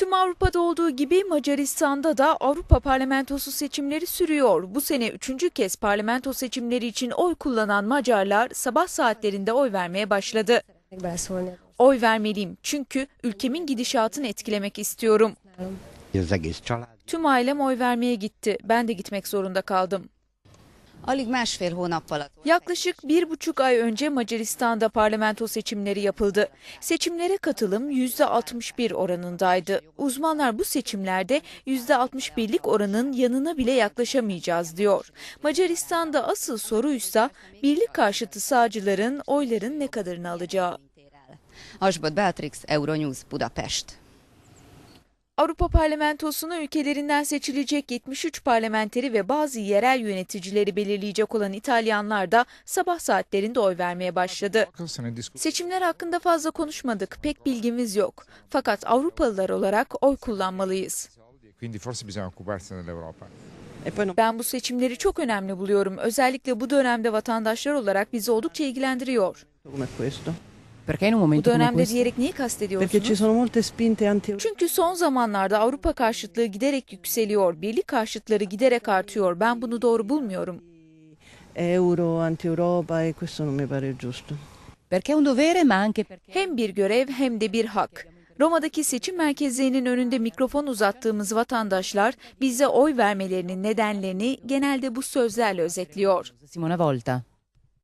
Tüm Avrupa'da olduğu gibi Macaristan'da da Avrupa Parlamentosu seçimleri sürüyor. Bu sene üçüncü kez parlamento seçimleri için oy kullanan Macarlar sabah saatlerinde oy vermeye başladı. Oy vermeliyim çünkü ülkemin gidişatını etkilemek istiyorum. Tüm ailem oy vermeye gitti. Ben de gitmek zorunda kaldım. Alig másfél hónappal Yaklaşık bir buçuk ay önce Macaristan'da parlamento seçimleri yapıldı. Seçimlere katılım %61 oranındaydı. Uzmanlar bu seçimlerde %61'lik oranın yanına bile yaklaşamayacağız diyor. Macaristan'da asıl soruysa birlik karşıtı sağcıların oyların ne kadarını alacağı. Asbot Beatrix, Euronews, Budapest. Avrupa Parlamentosu'nu ülkelerinden seçilecek 73 parlamenteri ve bazı yerel yöneticileri belirleyecek olan İtalyanlar da sabah saatlerinde oy vermeye başladı. Seçimler hakkında fazla konuşmadık, pek bilgimiz yok. Fakat Avrupalılar olarak oy kullanmalıyız. Dell'Europa. Ben bu seçimleri çok önemli buluyorum. Özellikle bu dönemde vatandaşlar olarak bizi oldukça ilgilendiriyor. Perché in un Bu momento come dönemde questo? diyerek neyi Perché ci kastediyorsunuz? sono molte spinte anti Çünkü son zamanlarda Avrupa karşıtlığı giderek yükseliyor, birlik karşıtları giderek artıyor. Ben bunu doğru bulmuyorum. euro, anti Europa e questo non mi pare giusto. Perché è un dovere ma anche perché Hem bir görev hem de bir hak. Roma'daki seçim merkezlerinin önünde mikrofon uzattığımız vatandaşlar bize oy vermelerinin nedenlerini genelde bu sözlerle özetliyor. Simona Volta.